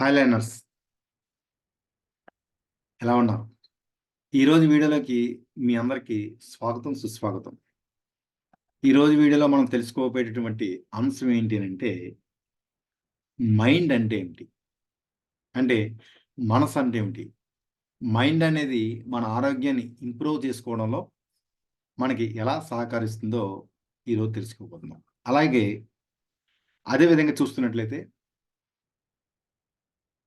Hi liners ఎలా ఉన్నారు ఈరోజు వీడియోలోకి మీ అందరికీ స్వాగతం సుస్వాగతం. ఈరోజు వీడియోలో మనం తెలుసుకోబోయేటటువంటి అంశం ఏంటి అంటే మైండ్ అంటే ఏమిటి? అంటే మనసు అంటే ఏమిటి? మైండ్ అనేది మన ఆరోగ్యాన్ని ఇంప్రూవ్ చేసుకోవడంలో మనకి ఎలా సహకరిస్తుందో ఈరోజు తెలుసుకోబోతున్నాం. అలాగే అదేవిధంగా చూస్తున్నట్లయితే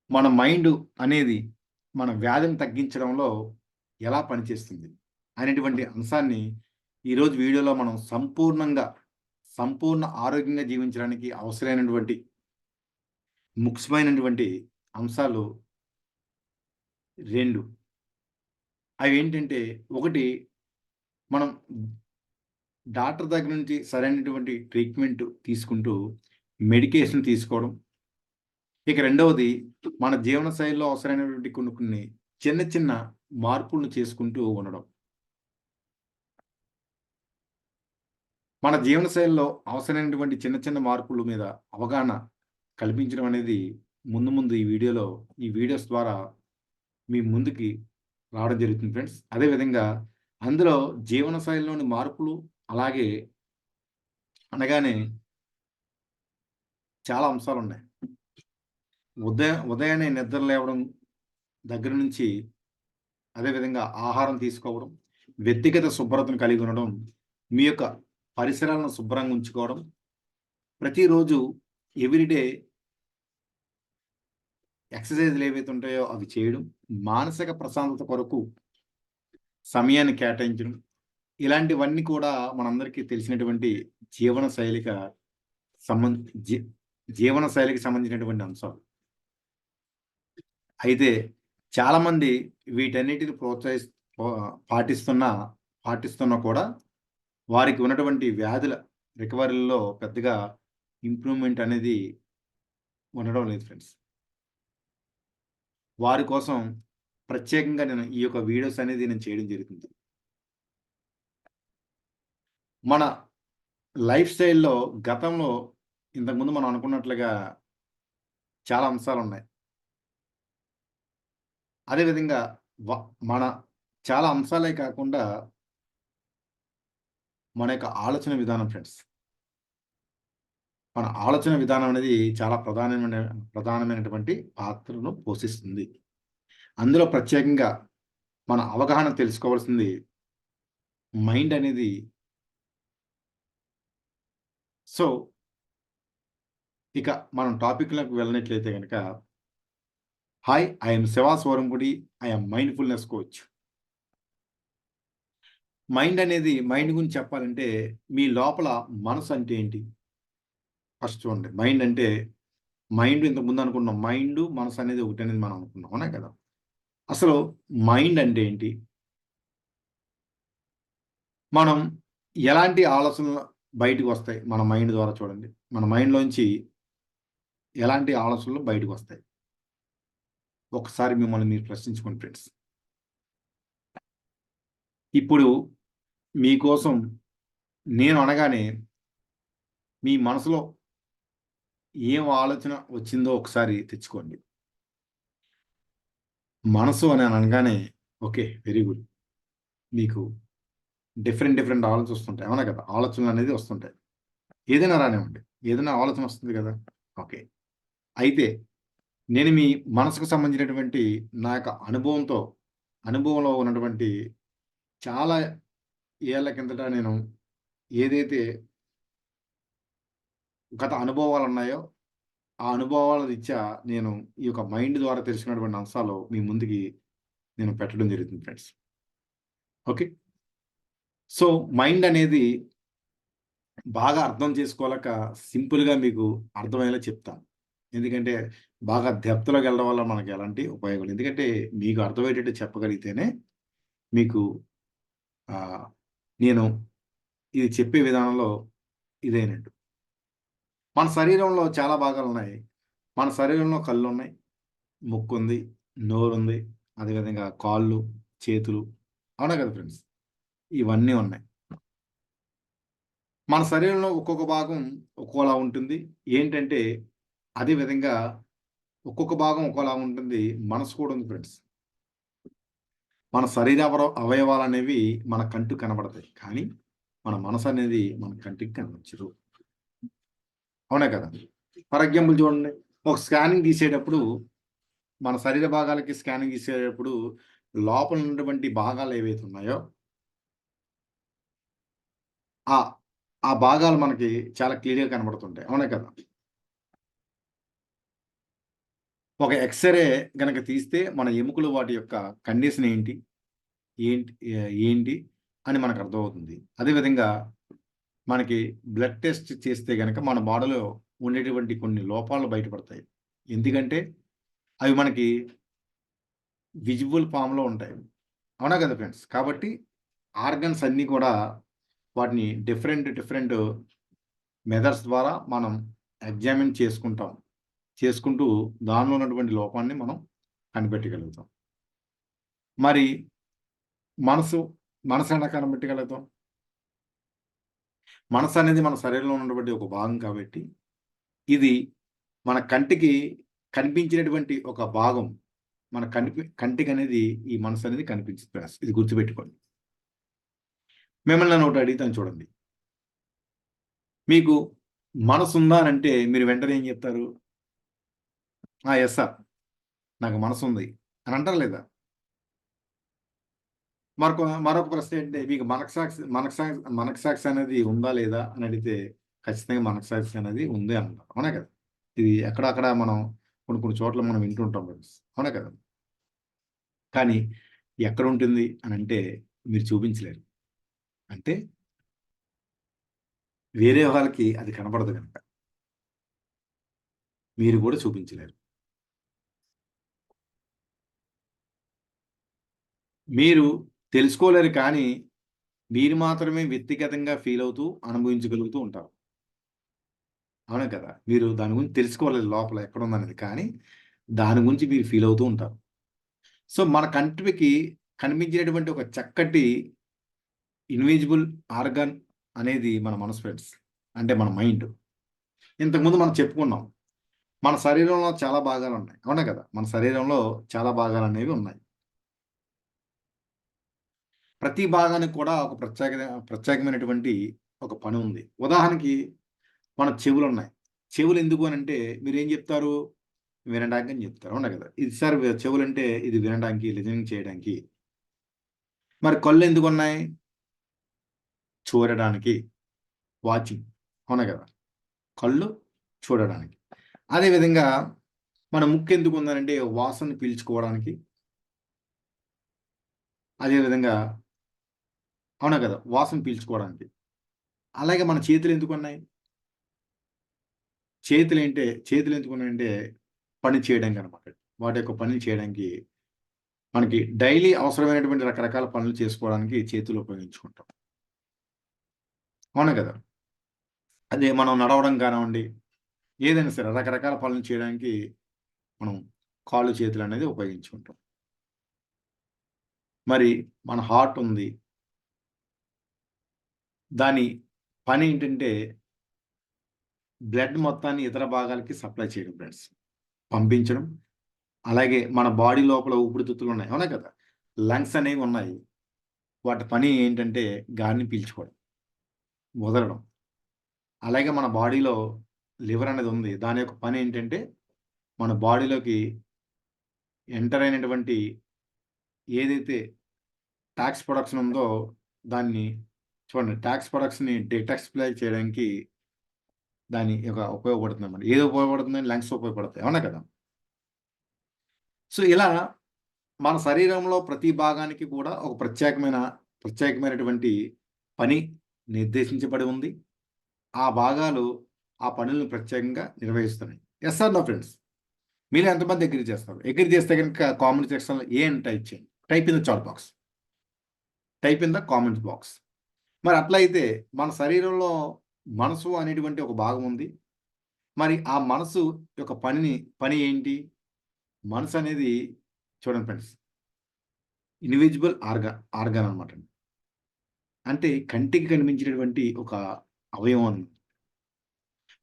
మన మైండ్ అనేది మన వ్యాధిని తగ్గించడంలో ఎలా పనిచేస్తుంది అనేటువంటి అంశాన్ని ఈరోజు వీడియోలో మనం సంపూర్ణంగా సంపూర్ణ ఆరోగ్యంగా జీవించడానికి అవసరమైనటువంటి ముఖ్యమైనటువంటి అంశాలు రెండు. అవి ఏంటంటే ఒకటి మనం డాక్టర్ దగ్గర నుంచి సరైనటువంటి ట్రీట్మెంట్ తీసుకుంటూ మెడికేషన్ తీసుకోవడం ఇక రెండవది మన జీవన శైలిలో అవసరమైనటువంటి కొన్ని కొన్ని చిన్న చిన్న మార్పులను చేసుకుంటూ ఉండడం. మన జీవన శైలిలో అవసరమైనటువంటి చిన్న చిన్న మార్పుల మీద అవగాహన కల్పించడం అనేది ముందు ముందు ఈ వీడియోలో ఈ వీడియోస్ ద్వారా మీ ముందుకి రావడం జరుగుతుంది ఫ్రెండ్స్. అదేవిధంగా అందులో జీవన శైలిలోని మార్పులు అలాగే అనగానే చాలా అంశాలు ఉన్నాయి. ఉదయ ఉదయాన్నే నిద్ర లేవడం దగ్గర నుంచి అదేవిధంగా ఆహారం తీసుకోవడం వ్యక్తిగత శుభ్రతను కలిగి ఉండడం మీ యొక్క పరిసరాలను శుభ్రంగా ఉంచుకోవడం ప్రతిరోజు ఎవ్రీడే ఎక్సర్సైజ్లు ఏవైతే ఉంటాయో అవి చేయడం మానసిక ప్రశాంతత కొరకు సమయాన్ని కేటాయించడం ఇలాంటివన్నీ కూడా మనందరికీ తెలిసినటువంటి జీవన శైలిక సంబంధ జీవన శైలికి సంబంధించినటువంటి అంశాలు. అయితే చాలామంది వీటన్నిటిని ప్రోత్సహి పాటిస్తున్న పాటిస్తున్నా కూడా వారికి ఉన్నటువంటి వ్యాధుల రికవరీలో పెద్దగా ఇంప్రూవ్మెంట్ అనేది ఉండడం లేదు ఫ్రెండ్స్. వారి కోసం ప్రత్యేకంగా నేను ఈ యొక్క వీడియోస్ అనేది నేను చేయడం జరుగుతుంది. మన లైఫ్ స్టైల్లో గతంలో ఇంతకుముందు మనం అనుకున్నట్లుగా చాలా అంశాలు ఉన్నాయి అదేవిధంగా మన చాలా అంశాలే కాకుండా మన యొక్క ఆలోచన విధానం ఫ్రెండ్స్. మన ఆలోచన విధానం అనేది చాలా ప్రధానమైన ప్రధానమైనటువంటి పాత్రను పోషిస్తుంది. అందులో ప్రత్యేకంగా మన అవగాహన తెలుసుకోవాల్సింది మైండ్ అనేది. సో ఇక మనం టాపిక్లకు వెళ్ళినట్లయితే కనుక hi I'm Shiva Swarampudi I'm mindfulness coach mind అనేది మైండ్ గురించి చెప్పాలంటే మీ లోపల మనసు అంటే ఏంటి? ఫస్ట్ చూడండి. మైండ్ అంటే మైండ్ ఇంతకు ముందు అనుకున్నాం. మైండ్ మనసు అనేది ఒకటి అనేది మనం అనుకున్నాం. అవునా కదా? అసలు మైండ్ అంటే ఏంటి? మనం ఎలాంటి ఆలోచనలు బయటకు వస్తాయి? మన మైండ్ ద్వారా చూడండి. మన మైండ్లోంచి ఎలాంటి ఆలోచనలు బయటకు వస్తాయి? ఒకసారి మిమ్మల్ని మీరు ప్రశ్నించుకోండి ఫ్రెండ్స్. ఇప్పుడు మీకోసం నేను అనగానే మీ మనసులో ఏం ఆలోచన వచ్చిందో ఒకసారి తెచ్చుకోండి. మనసు అని అనగానే ఓకే వెరీ గుడ్. మీకు డిఫరెంట్ డిఫరెంట్ ఆలోచన వస్తుంటాయి. అవునా కదా? ఆలోచనలు అనేది వస్తుంటాయి. ఏదైనా రానివ్వండి. ఏదైనా ఆలోచన వస్తుంది కదా? ఓకే. అయితే నేను మీ మనసుకు సంబంధించినటువంటి నా యొక్క అనుభవంతో అనుభవంలో ఉన్నటువంటి చాలా ఏళ్ళ కిందట నేను ఏదైతే గత అనుభవాలు ఉన్నాయో ఆ అనుభవాల రీత్యా నేను ఈ యొక్క మైండ్ ద్వారా తెలిసినటువంటి అంశాలు మీ ముందుకి నేను పెట్టడం జరుగుతుంది ఫ్రెండ్స్. ఓకే? సో మైండ్ అనేది బాగా అర్థం చేసుకోలేక సింపుల్గా మీకు అర్థమయ్యేలా చెప్తాను. ఎందుకంటే బాగా దెప్తలోకి వెళ్ళడం వల్ల మనకి ఎలాంటి ఉపయోగాలు ఎందుకంటే మీకు అర్థమయ్యేటట్టు చెప్పగలిగితేనే మీకు నేను ఇది చెప్పే విధానంలో ఇదేనట్టు. మన శరీరంలో చాలా భాగాలు ఉన్నాయి. మన శరీరంలో కళ్ళు ఉన్నాయి. ముక్కు ఉంది. నోరు ఉంది. అదేవిధంగా కాళ్ళు చేతులు అవునా కదా ఫ్రెండ్స్ ఇవన్నీ ఉన్నాయి. మన శరీరంలో ఒక్కొక్క భాగం ఒక్కోలా ఉంటుంది. ఏంటంటే అదేవిధంగా ఒక్కొక్క భాగం ఒక్కోలా ఉంటుంది. మనసు కూడా ఉంది ఫ్రెండ్స్. మన శరీర అవయవాలు అనేవి మన కంటు కనబడతాయి. కానీ మన మనసు అనేది మన కంటికి కనిపించదు అవునా కదా? ఫర్ ఎగ్జాంపుల్ చూడండి. ఒక స్కానింగ్ తీసేటప్పుడు మన శరీర భాగాలకి స్కానింగ్ తీసేటప్పుడు లోపల ఉన్నటువంటి భాగాలు ఏవైతే ఉన్నాయో ఆ ఆ భాగాలు మనకి చాలా క్లియర్గా కనబడుతుంటాయి. అవునా కదా? ఒక ఎక్స్రే గనక తీస్తే మన ఎముకలు వాటి యొక్క కండిషన్ ఏంటి? ఏంటి ఏంటి అని మనకు అర్థమవుతుంది. అదేవిధంగా మనకి బ్లడ్ టెస్ట్ చేస్తే గనక మన బాడీలో ఉండేటువంటి కొన్ని లోపాలు బయటపడతాయి. ఎందుకంటే అవి మనకి విజువల్ ఫామ్లో ఉంటాయి. అవునా కదా ఫ్రెండ్స్? కాబట్టి ఆర్గన్స్ అన్నీ కూడా వాటిని డిఫరెంట్ డిఫరెంట్ మెథడ్స్ ద్వారా మనం ఎగ్జామిన్ చేసుకుంటాం. చేసుకుంటూ దానిలో ఉన్నటువంటి లోపాన్ని మనం కనిపెట్టగలుగుతాం. మరి మనసు మనసు ఎలా కనిపెట్టగలుగుతాం? మనసు అనేది మన శరీరంలో ఉన్నటువంటి ఒక భాగం కాబట్టి ఇది మన కంటికి కనిపించినటువంటి ఒక భాగం మన కనిపి కంటికి అనేది ఈ మనసు అనేది కనిపించే ఇది గుర్తుపెట్టుకోండి. మిమ్మల్ని నన్ను ఒకటి అడుగుతాను చూడండి. మీకు మనసు ఉందా అని అంటే మీరు వెంటనే ఏం చెప్తారు? ఎస్ సార్ నాకు మనసు ఉంది అని అంటారు లేదా? మరొక మరొక ప్రశ్న ఏంటంటే మీకు మనసాక్షి మనసాక్షి మనసాక్షి అనేది ఉందా లేదా అని అడిగితే ఖచ్చితంగా మనసాక్షి అనేది ఉంది అని అంటారు. అవునా కదా? ఇది ఎక్కడక్కడ మనం కొన్ని కొన్ని చోట్ల మనం వింటుంటాం ఫ్రెండ్స్. అవునా కదా? కానీ ఎక్కడ ఉంటుంది అని అంటే మీరు చూపించలేరు. అంటే వేరే వాళ్ళకి అది కనపడదు కనుక మీరు కూడా చూపించలేరు. మీరు తెలుసుకోలేరు కానీ మీరు మాత్రమే వ్యక్తిగతంగా ఫీల్ అవుతూ అనుభవించగలుగుతూ ఉంటారు. అవును కదా? మీరు దాని గురించి తెలుసుకోలేదు లోపల ఎక్కడ ఉందనేది కానీ దాని గురించి మీరు ఫీల్ అవుతూ ఉంటారు. సో మన కంట్రీకి కనిపించినటువంటి ఒక చక్కటి ఇన్విజిబుల్ ఆర్గన్ అనేది మన మనసు ఫ్రెండ్స్ అంటే మన మైండ్ ఇంతకుముందు మనం చెప్పుకున్నాం మన శరీరంలో చాలా భాగాలు ఉన్నాయి. అవునా కదా? మన శరీరంలో చాలా భాగాలు అనేవి ఉన్నాయి. ప్రతి భాగానికి కూడా ఒక ప్రత్యేక ప్రత్యేకమైనటువంటి ఒక పని ఉంది. ఉదాహరణకి మన చెవులు ఉన్నాయి. చెవులు ఎందుకు అని అంటే మీరు ఏం చెప్తారు? వినడానికి అని చెప్తారు. అవునా కదా? ఇది సార్ చెవులు అంటే ఇది వినడానికి లిజనింగ్ చేయడానికి. మరి కళ్ళు ఎందుకు ఉన్నాయి? చూడడానికి. వాచింగ్. అవునా కదా? కళ్ళు చూడడానికి. అదేవిధంగా మన ముక్కు ఎందుకు ఉందనంటే వాసన పీల్చుకోవడానికి. అదేవిధంగా అవునా కదా? వాసన పీల్చుకోవడానికి. అలాగే మన చేతులు ఎందుకు ఉన్నాయి? చేతులు ఏంటే చేతులు ఎందుకు ఉన్నాయంటే పని చేయడానికి అనమాట వాటి యొక్క పని చేయడానికి మనకి డైలీ అవసరమైనటువంటి రకరకాల పనులు చేసుకోవడానికి చేతులు ఉపయోగించుకుంటాం. అవునా కదా? అదే మనం నడవడం కానివ్వండి ఏదైనా సరే రకరకాల పనులు చేయడానికి మనం కాళ్ళు చేతులు అనేది ఉపయోగించుకుంటాం. మరి మన హార్ట్ ఉంది దాని పని ఏంటంటే బ్లడ్ మొత్తాన్ని ఇతర భాగాలకి సప్లై చేయడం ఫ్రెండ్స్. పంపించడం. అలాగే మన బాడీ లోపల ఊపిరితిత్తులు ఉన్నాయి. అవునా కదా? లంగ్స్ అనేవి ఉన్నాయి. వాటి పని ఏంటంటే గాలిని పీల్చుకోవడం. వదలడం. అలాగే మన బాడీలో లివర్ అనేది ఉంది. దాని యొక్క పని ఏంటంటే మన బాడీలోకి ఎంటర్ అయినటువంటి ఏదైతే ట్యాక్స్ ప్రొడక్షన్ ఉందో దాన్ని చూడండి ట్యాక్స్ ప్రొడక్ట్స్ని డిటాక్స్ప్లై చేయడానికి దాని యొక్క ఉపయోగపడుతుంది అన్నమాట ఏది ఉపయోగపడుతుంది? లంగ్స్ ఉపయోగపడతాయి. అవునా కదా? సో ఇలా మన శరీరంలో ప్రతి భాగానికి కూడా ఒక ప్రత్యేకమైన ప్రత్యేకమైనటువంటి పని నిర్దేశించబడి ఉంది. ఆ భాగాలు ఆ పనులను ప్రత్యేకంగా నిర్వహిస్తున్నాయి. ఎస్ ఆర్ నో ఫ్రెండ్స్ మీరు ఎంతమంది అగ్రి చేస్తారు అగ్రి చేస్తే కనుక కామెంట్ సెక్షన్లో ఏ అని టైప్ చేయండి. Type in the chat box type in the comments box మరి అట్లయితే మన శరీరంలో మనసు అనేటువంటి ఒక భాగం ఉంది. మరి ఆ మనసు యొక్క పనిని పని ఏంటి? మనసు అనేది చూడండి ఫ్రెండ్స్ ఇన్విజిబుల్ ఆర్గా ఆర్గాన్ అనమాట అంటే కంటికి కనిపించినటువంటి ఒక అవయవం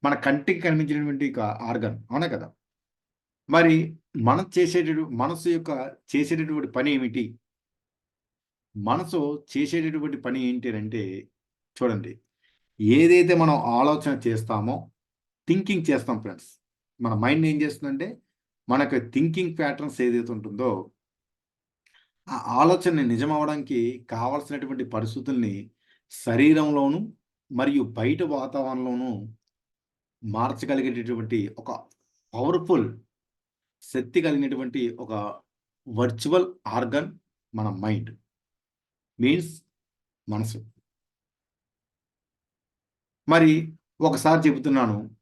మన కంటికి కనిపించినటువంటి ఒక ఆర్గాన్ అవునా కదా? మరి మనం చేసేటటువంటి మనసు యొక్క చేసేటటువంటి పని ఏమిటి? మనసు చేసేటటువంటి పని ఏంటి అంటే చూడండి ఏదైతే మనం ఆలోచన చేస్తామో థింకింగ్ చేస్తాం ఫ్రెండ్స్. మన మైండ్ ఏం చేస్తుందంటే మనకు థింకింగ్ ప్యాటర్న్స్ ఏదైతే ఉంటుందో ఆ ఆలోచనని నిజమవడానికి కావలసినటువంటి పరిస్థితుల్ని శరీరంలోను మరియు బయట వాతావరణంలోనూ మార్చగలిగేటటువంటి ఒక పవర్ఫుల్ శక్తి కలిగినటువంటి ఒక వర్చువల్ ఆర్గన్ మన మైండ్. మీన్స్ మనసు. మరి ఒకసారి చెబుతున్నాను.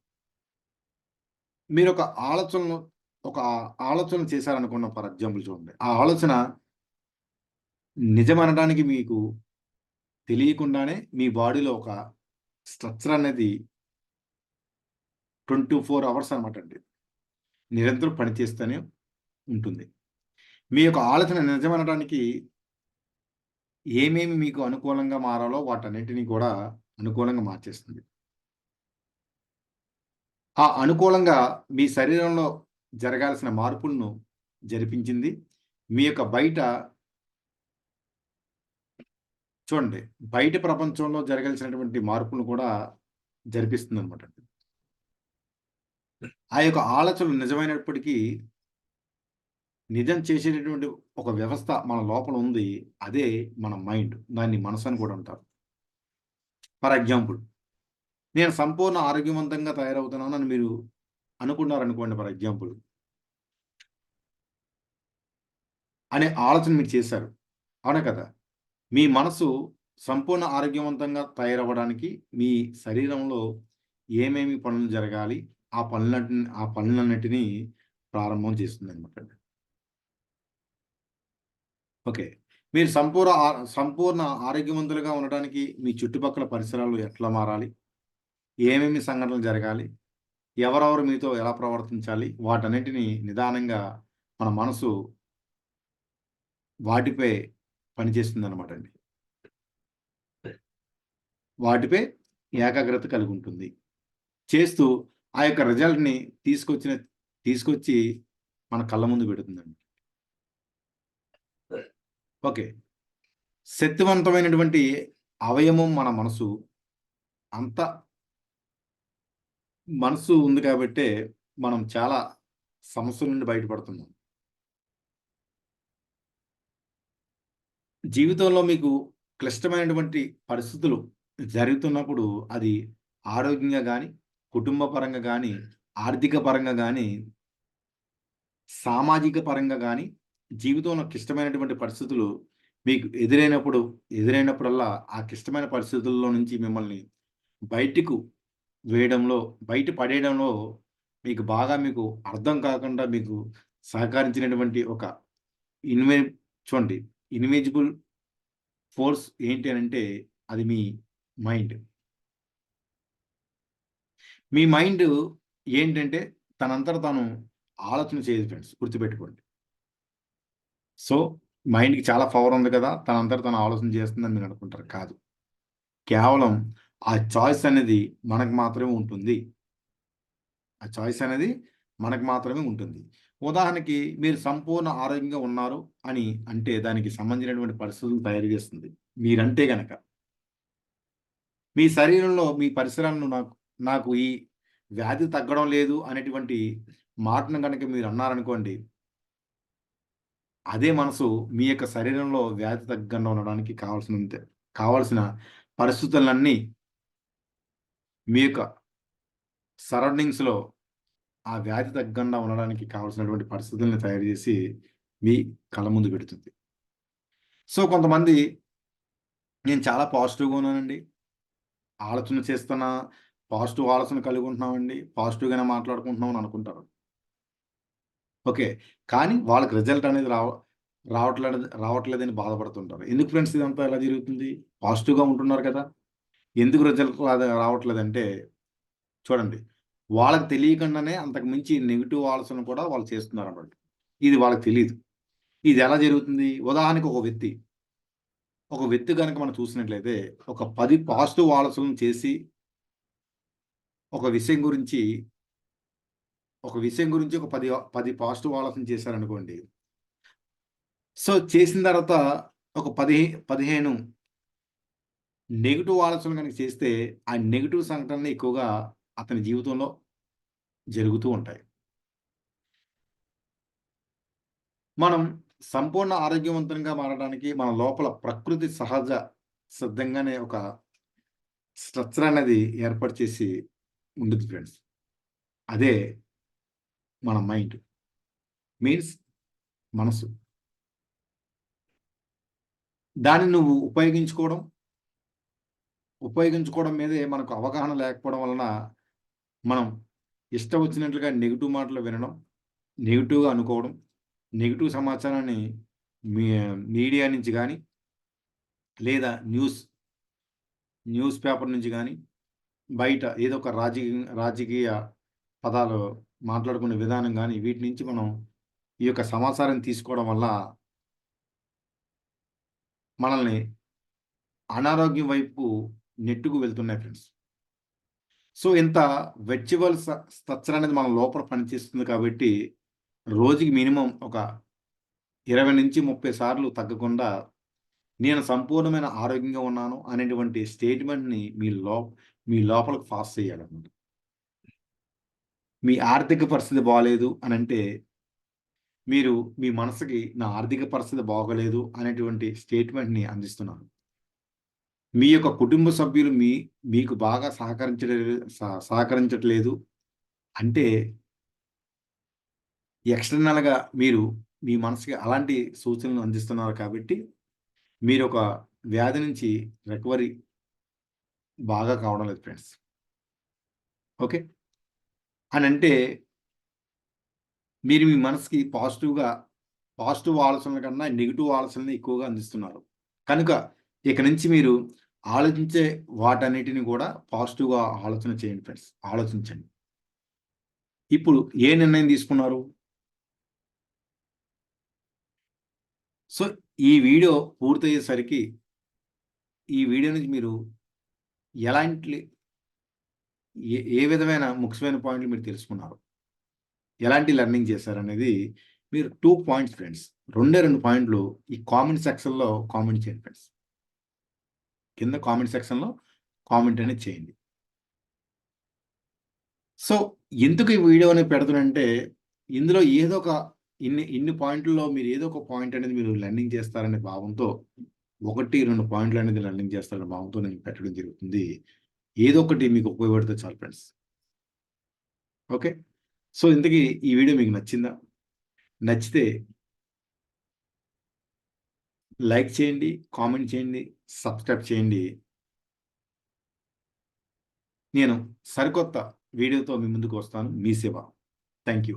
మీరు ఒక ఆలోచనలో ఒక ఆలోచన చేశారనుకున్న ఫర్ ఎగ్జాంపుల్ చూడండి. ఆ ఆలోచన నిజమనడానికి మీకు తెలియకుండానే మీ బాడీలో ఒక స్ట్రక్చర్ అనేది ట్వంటీ ఫోర్ అవర్స్ అనమాట అండి. నిరంతరం పనిచేస్తూనే ఉంటుంది. మీ యొక్క ఆలోచన నిజమనడానికి ఏమేమి మీకు అనుకూలంగా మారాలో వాటన్నిటినీ కూడా అనుకూలంగా మార్చేస్తుంది. ఆ అనుకూలంగా మీ శరీరంలో జరగాల్సిన మార్పులను జరిపించింది. మీ యొక్క బయట చూడండి బయట ప్రపంచంలో జరగాల్సినటువంటి మార్పులను కూడా జరిపిస్తుంది అనమాట ఆ యొక్క ఆలోచనలు నిజమైనప్పటికీ నిజం చేసేటటువంటి ఒక వ్యవస్థ మన లోపల ఉంది అదే మన మైండ్ దాన్ని మనసు అని కూడా అంటారు. ఫర్ ఎగ్జాంపుల్ నేను సంపూర్ణ ఆరోగ్యవంతంగా తయారవుతున్నానని మీరు అనుకున్నారనుకోండి ఫర్ ఎగ్జాంపుల్. అనే ఆలోచన మీరు చేశారు. అవునా కదా? మీ మనసు సంపూర్ణ ఆరోగ్యవంతంగా తయారవ్వడానికి మీ శరీరంలో ఏమేమి పనులు జరగాలి ఆ పనులన్నిటిని ఆ పనులన్నిటినీ ప్రారంభం చేస్తుంది అనమాట ఓకే. మీరు సంపూర్ణ సంపూర్ణ ఆరోగ్యవంతులుగా ఉండడానికి మీ చుట్టుపక్కల పరిసరాలు ఎట్లా మారాలి? ఏమేమి సంఘటనలు జరగాలి? ఎవరెవరు మీతో ఎలా ప్రవర్తించాలి? వాటన్నిటిని నిదానంగా మన మనసు వాటిపై పనిచేస్తుంది అనమాట అండి. వాటిపై ఏకాగ్రత కలిగి ఉంటుంది చేస్తూ ఆ యొక్క రిజల్ట్ని తీసుకొచ్చిన తీసుకొచ్చి మన కళ్ళ ముందు పెడుతుందండి. ఓకే. శక్తివంతమైనటువంటి అవయవం మన మనసు. అంత మనసు ఉంది కాబట్టే మనం చాలా సమస్యల నుండి బయటపడుతున్నాం. జీవితంలో మీకు క్లిష్టమైనటువంటి పరిస్థితులు జరుగుతున్నప్పుడు అది ఆరోగ్యంగా కానీ కుటుంబ పరంగా కానీ ఆర్థిక పరంగా కానీ సామాజిక పరంగా కానీ జీవితంలో క్లిష్టమైనటువంటి పరిస్థితులు మీకు ఎదురైనప్పుడు ఎదురైనప్పుడల్లా ఆ క్లిష్టమైన పరిస్థితుల్లో నుంచి మిమ్మల్ని బయటకు వేయడంలో బయట పడేయడంలో మీకు బాగా మీకు అర్థం కాకుండా మీకు సహకరించినటువంటి ఒక ఇన్వే చూడండి ఇన్విజిబుల్ ఫోర్స్ ఏంటి అని అంటే అది మీ మైండ్. మీ మైండ్ ఏంటంటే తనంతట తాను ఆలోచన చేయదు ఫ్రెండ్స్ గుర్తుపెట్టుకోండి. సో మైండ్కి చాలా పవర్ ఉంది కదా తనంతా తను ఆలోచన చేస్తుందని మీరు అనుకుంటారు. కాదు. కేవలం ఆ చాయిస్ అనేది మనకు మాత్రమే ఉంటుంది. ఆ చాయిస్ అనేది మనకు మాత్రమే ఉంటుంది. ఉదాహరణకి మీరు సంపూర్ణ ఆరోగ్యంగా ఉన్నారు అని అంటే దానికి సంబంధించినటువంటి పరిస్థితులు తయారు చేస్తుంది. మీరంటే గనక. మీ శరీరంలో మీ పరిసరాలను నాకు నాకు ఈ వ్యాధి తగ్గడం లేదు అనేటువంటి మాటను కనుక మీరు అన్నారనుకోండి అదే మనసు మీ యొక్క శరీరంలో వ్యాధి తగ్గకుండా ఉండడానికి కావాల్సిన కావాల్సిన పరిస్థితులన్నీ మీ యొక్క సరౌండింగ్స్లో ఆ వ్యాధి తగ్గకుండా ఉండడానికి కావాల్సినటువంటి పరిస్థితుల్ని తయారు చేసి మీ కళ్ళ ముందు పెడుతుంది. సో కొంతమంది నేను చాలా పాజిటివ్గా ఉన్నానండి. ఆలోచన చేస్తున్నా పాజిటివ్ ఆలోచన కలిగి ఉంటున్నామండి పాజిటివ్గానే మాట్లాడుకుంటున్నాం అని అనుకుంటారు. ఓకే. కానీ వాళ్ళకి రిజల్ట్ అనేది రావ రావట్లేదు రావట్లేదని బాధపడుతుంటారు. ఎందుకు ఫ్రెండ్స్ ఇదంతా ఎలా జరుగుతుంది? పాజిటివ్గా ఉంటున్నారు కదా. ఎందుకు రిజల్ట్ రావట్లేదంటే చూడండి. వాళ్ళకి తెలియకుండానే అంతకు మించి నెగిటివ్ ఆలోచన కూడా వాళ్ళు చేస్తున్నారు అనమాట ఇది వాళ్ళకి తెలియదు ఇది ఎలా జరుగుతుంది? ఉదాహరణకు ఒక వ్యక్తి. ఒక వ్యక్తి కనుక మనం చూసినట్లయితే ఒక పది పాజిటివ్ ఆలోచనలు చేసి ఒక విషయం గురించి ఒక విషయం గురించి ఒక పది పది పాజిటివ్ ఆలోచన చేశారనుకోండి. సో చేసిన తర్వాత ఒక పది పదిహేను నెగిటివ్ ఆలోచనలు కనుక చేస్తే ఆ నెగిటివ్ సంఘటనలు ఎక్కువగా అతని జీవితంలో జరుగుతూ ఉంటాయి. మనం సంపూర్ణ ఆరోగ్యవంతంగా మారడానికి మన లోపల ప్రకృతి సహజ సిద్ధంగానే ఒక స్ట్రక్చర్ అనేది ఏర్పాటు చేసి ఉండదు ఫ్రెండ్స్. అదే మన మైండ్ మీన్స్ మనసు. దాన్ని నువ్వు ఉపయోగించుకోవడం ఉపయోగించుకోవడం మీదే మనకు అవగాహన లేకపోవడం వలన మనం ఇష్టం వచ్చినట్లుగా నెగిటివ్ మాటలు వినడం నెగిటివ్గా అనుకోవడం నెగిటివ్ సమాచారాన్ని మీ మీడియా నుంచి కానీ లేదా న్యూస్ న్యూస్ పేపర్ నుంచి కానీ బయట ఏదో ఒక రాజకీయ రాజకీయ పదాలు మాట్లాడుకునే విధానం కానీ వీటి నుంచి మనం ఈ యొక్క సమాచారం తీసుకోవడం వల్ల మనల్ని అనారోగ్యం వైపు నెట్టుకు వెళ్తున్నాయి ఫ్రెండ్స్. సో ఇంత వెర్చువల్ స్ట్రక్చర్ అనేది మన లోపల పనిచేస్తుంది కాబట్టి రోజుకి మినిమం ఒక ఇరవై నుంచి ముప్పై సార్లు తగ్గకుండా నేను సంపూర్ణమైన ఆరోగ్యంగా ఉన్నాను అనేటువంటి స్టేట్మెంట్ని మీ లో మీ లోపలికి పాస్ చేయాలన్నమాట. మీ ఆర్థిక పరిస్థితి బాగలేదు అని అంటే మీరు మీ మనసుకి నా ఆర్థిక పరిస్థితి బాగోలేదు అనేటువంటి స్టేట్మెంట్ని అందిస్తున్నారు. మీ యొక్క కుటుంబ సభ్యులు మీ మీకు బాగా సహకరించలేదు సహకరించట్లేదు అంటే ఎక్స్టర్నల్గా మీరు మీ మనసుకి అలాంటి సూచనలు అందిస్తున్నారు కాబట్టి మీరు ఒక వ్యాధి నుంచి రికవరీ బాగా కావడం లేదు ఫ్రెండ్స్ ఓకే అని అంటే మీరు మీ మనసుకి పాజిటివ్గా పాజిటివ్ ఆలోచనల కన్నా నెగిటివ్ ఆలోచనలు ఎక్కువగా అందిస్తున్నారు. కనుక ఇక నుంచి మీరు ఆలోచించే వాటన్నిటిని కూడా పాజిటివ్గా ఆలోచన చేయండి ఫ్రెండ్స్. ఆలోచించండి. ఇప్పుడు ఏ నిర్ణయం తీసుకున్నారు? సో ఈ వీడియో పూర్తయ్యేసరికి ఈ వీడియో నుంచి మీరు ఎలాంటి ఏ ఏ విధమైన ముఖ్యమైన పాయింట్లు మీరు తెలుసుకున్నారు? ఎలాంటి లెర్నింగ్ చేశారనేది మీరు టూ పాయింట్స్ ఫ్రెండ్స్ రెండే రెండు పాయింట్లు ఈ కామెంట్ సెక్షన్లో కామెంట్ చేయండి ఫ్రెండ్స్. కింద కామెంట్ సెక్షన్లో కామెంట్ అనేది చేయండి. సో ఎందుకు ఈ వీడియో అనేది పెడుతున్నంటే ఇందులో ఏదో ఒక ఇన్ని ఇన్ని పాయింట్లలో మీరు ఏదో ఒక పాయింట్ అనేది మీరు లెర్నింగ్ చేస్తారనే భావంతో ఒకటి రెండు పాయింట్లు అనేది లెర్నింగ్ చేస్తారనే భావంతో నేను పెట్టడం జరుగుతుంది. ఏదో ఒకటి మీకు ఉపయోగపడితే చాలు ఫ్రెండ్స్ ఓకే సో ఇంతకీ ఈ వీడియో మీకు నచ్చిందా? నచ్చితే లైక్ చేయండి కామెంట్ చేయండి సబ్స్క్రైబ్ చేయండి. నేను సరికొత్త వీడియోతో మీ ముందుకు వస్తాను. మీ సేవ థ్యాంక్ యూ